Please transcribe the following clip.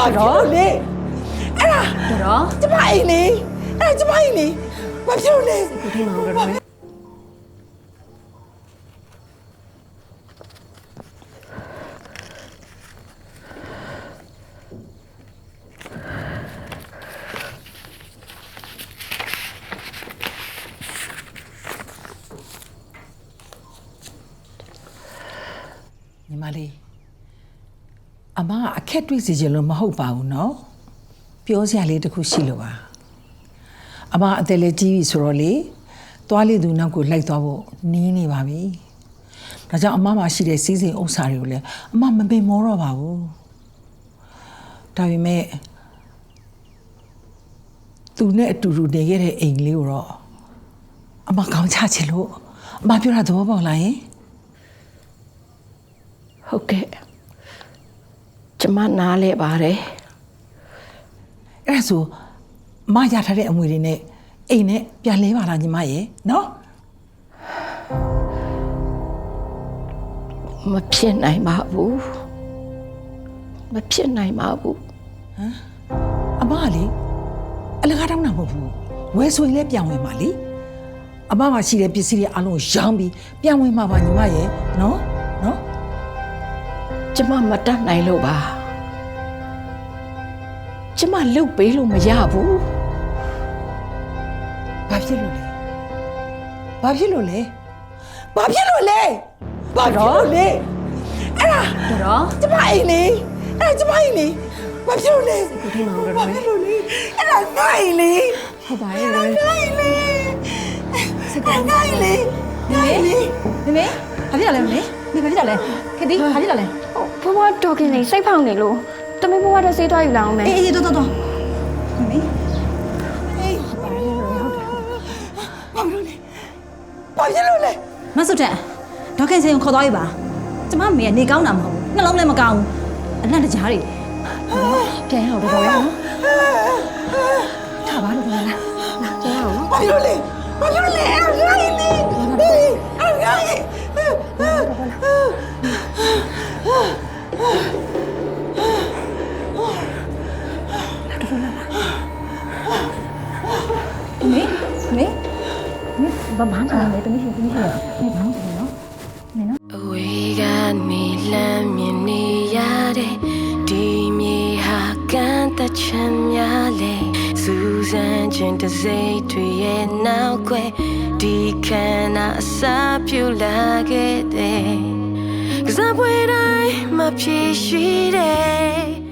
ဘာလို့လဲအဲ့ဒါတော်ကျမအိမ်လေအဲ့ဒါကျမအိမ်လေဘာဖြစ်လို့လဲကိုထိမှအောင်တော်တော်လေးညီမလေး အမအခက်တွေ့စေချင်လို့မဟုတ်ပါဘူးနော်ပြောစရာလေးတခုရှိလို့ပါအမအတယ်လေကြီးပြီဆိုတော့လေသွားလေသူနောက်ကိုလိုက်သွားဖို့နီးနေပါပြီဒါကြောင့်အမမရှိတဲ့စီးစိမ်ဥစ္စာတွေကိုလည်းအမမပင်မောတော့ပါဘူးဒါပေမဲ့သူနဲ့အတူတူနေခဲ့တဲ့အိမ်လေးကိုတော့အမကောင်းချချင်လို့အမပြောတာသဘောပေါက်လားယင်ဟုတ်ကဲ့ ကျမနားလဲပါတယ်အဲ့ဒါဆိုမရထားတဲ့အမွေတွေနဲ့အိမ်နဲ့ပြန်လဲပါလားညီမရဲ့နော်မဖြစ်နိုင်ပါဘူးမဖြစ်နိုင်ပါဘူးအမကလေအလကားတောင်းတာမဟုတ်ဘူးဝယ်ဆိုရင်လည်းပြန်ဝင်ပါလေအမမှာရှိတဲ့ပစ္စည်းတွေအလုံးရောင်းပြီးပြန်ဝင်မှာပါညီမရဲ့နော်နော်ကျမမတတ်နိုင်လို့ပါ ကျမလုတ်ပေးလို့မရဘူးဘာဖြစ်လို့လဲဘာဖြစ်လို့လဲဘာဖြစ်လို့လဲဘာဖြစ်လို့လဲအဲ့ဒါတော်ကျမအိမ်လေအဲ့ဒါကျမအိမ်လေဘာဖြစ်လို့လဲကိုထိမှအောင်တော်ဘာတော်ဖြစ်လေးလို့လဲအဲ့ဒါငါအိမ်လေဟုတ်ပါရဲ့ငါအိမ်လေစကားငါအိမ်လေငါအိမ်လေမေမေဘာဖြစ်ရလဲမေမေဘာဖြစ်ရလဲခတိဘာဖြစ်ရလဲဘဘတော်ခင်နေစိတ်ဖောက်နေလို့ တမီးဘဘတော့ဆေးသွားယူလာအောင်မယ်အေးအေးတော်တော်တော်မေဘာဖြစ်လို့လဲမဆုတဲ့ဒေါက်ခင်စင်ကိုခေါ်သွားပြီပါကျမမေကနေကောင်းတာမဟုတ်ဘူးနှလုံးလည်းမကောင်းဘူးအလန့်တကြားတွေပြန်ရအောင်တော်တော်ရအောင်ထားပါတော့တော်လားပြန်ရအောင်နော်ဘာဖြစ်လို့လဲဘာဖြစ်လို့လဲအဲ့ဒါငါအိမ်လေအဲ့ဒါငါအိ ဘာမှမလုပ်နဲ့တမီးရှင်တမီးရှင်မေဘာမှမလုပ်နော်မေနော်အဝေးကနေလမ်းမြင်နေရတဲ့ဒီမြေဟာကန်းတချမ်းများလေစူးစမ်းခြင်းတစ်စိတ်တွေရဲ့နောက်ွယ်ဒီခန္ဓာအစာပြုလာခဲ့တဲ့ကစားပွဲတိုင်းမဖြစ်ရှိတဲ့